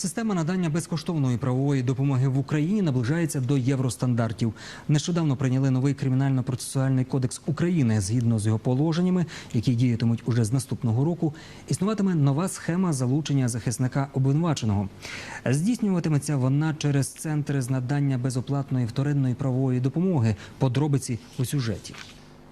Система надання безкоштовної правової допомоги в Україні наближається до євростандартів. Нещодавно прийняли новий кримінально-процесуальний кодекс України. Згідно з його положеннями, які діятимуть уже з наступного року, існуватиме нова схема залучення захисника обвинуваченого. Здійснюватиметься вона через центри з надання безоплатної вторинної правової допомоги. Подробиці у сюжеті.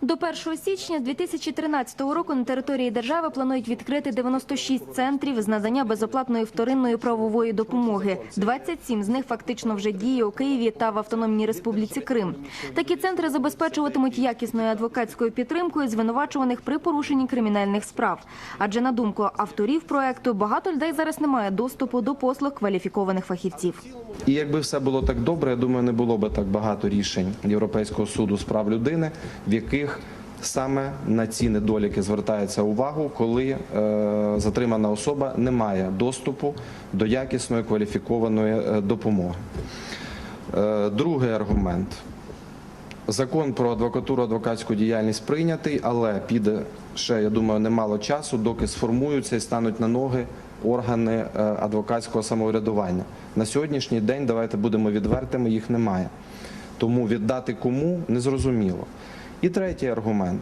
До 1 січня 2013 року на території держави планують відкрити 96 центрів з надання безоплатної вторинної правової допомоги. 27 з них фактично вже діє у Києві та в Автономній Республіці Крим. Такі центри забезпечуватимуть якісною адвокатською підтримкою звинувачуваних при порушенні кримінальних справ. Адже на думку авторів проекту багато людей зараз не має доступу до послуг кваліфікованих фахівців. І якби все було так добре, я думаю, не було би так багато рішень Європейського суду з прав людини, в яких саме на ці недоліки звертається увагу, коли е, затримана особа не має доступу до якісної кваліфікованої е, допомоги. Е, другий аргумент. Закон про адвокатуру, адвокатську діяльність прийнятий, але піде ще, я думаю, немало часу, доки сформуються і стануть на ноги органи адвокатського самоврядування. На сьогоднішній день, давайте будемо відвертими, їх немає. Тому віддати кому незрозуміло. І третій аргумент.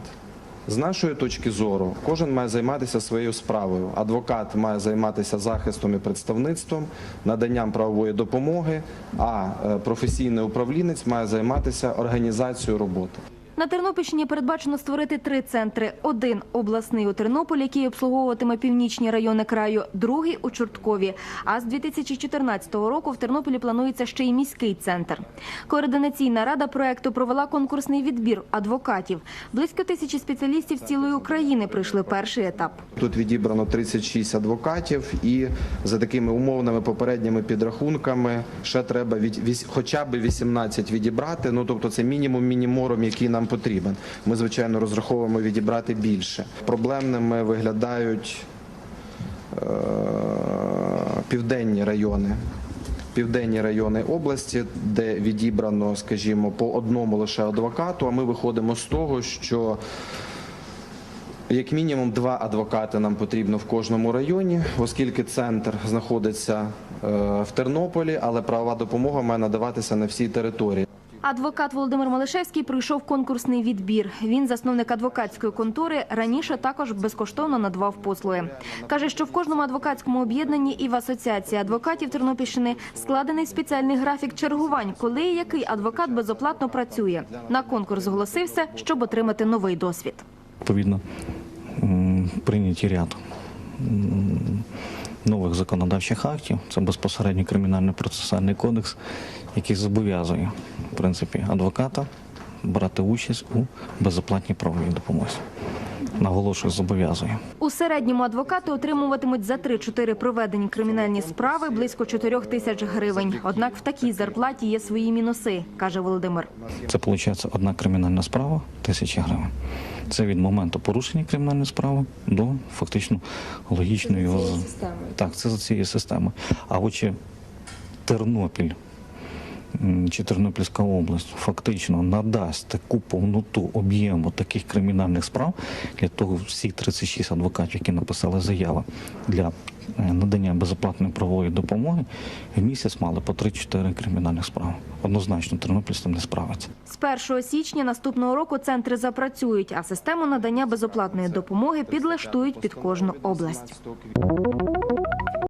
З нашої точки зору, кожен має займатися своєю справою. Адвокат має займатися захистом і представництвом, наданням правової допомоги, а е, професійний управлінець має займатися організацією роботи. На Тернопільщині передбачено створити три центри: один обласний у Тернополі, який обслуговуватиме північні райони краю, другий у Чорткові. А з 2014 року в Тернополі планується ще й міський центр. Координаційна рада проекту провела конкурсний відбір адвокатів. Близько тисячі спеціалістів з цілої України пройшли перший етап. Тут відібрано 36 адвокатів, і за такими умовними попередніми підрахунками ще треба від, хоча б 18 відібрати. Ну тобто це мінімум мінімором, який нам потрібен. Ми звичайно розраховуємо відібрати більше. Проблемними виглядають е, південні райони. Південні райони області, де відібрано, скажімо, по одному лише адвокату. А ми виходимо з того, що як мінімум два адвокати нам потрібно в кожному районі, оскільки центр знаходиться е, в Тернополі, але правова допомога має надаватися на всій території. Адвокат Володимир Малишевський пройшов конкурсний відбір. Він засновник адвокатської контори. Раніше також безкоштовно надавав послуги. Каже, що в кожному адвокатському об'єднанні і в асоціації адвокатів Тернопільщини складений спеціальний графік чергувань, коли і який адвокат безоплатно працює. На конкурс зголосився, щоб отримати новий досвід. відповідно прийняті ряд нових законодавчих актів. Це безпосередньо кримінальний процесуальний кодекс, який зобов'язує в принципі адвоката брати участь у безоплатній правовій допомозі. Наголошую, зобов'язує. У середньому адвокати отримуватимуть за 3-4 проведені кримінальні справи близько 4 тисяч гривень. Однак в такій зарплаті є свої мінуси, каже Володимир. Це виходить одна кримінальна справа тисяча гривень. Це від моменту порушення кримінальної справи до фактично логічної його з- так, це за цією системою. А от чи Тернопіль чи Тернопільська область фактично надасть таку повноту об'єму таких кримінальних справ для того всі 36 адвокатів, які написали заяви для е, надання безоплатної правової допомоги, в місяць мали по 3-4 кримінальних справи. Однозначно, Тернопіль з цим не справиться. З 1 січня наступного року центри запрацюють, а систему надання безоплатної допомоги підлаштують під кожну область.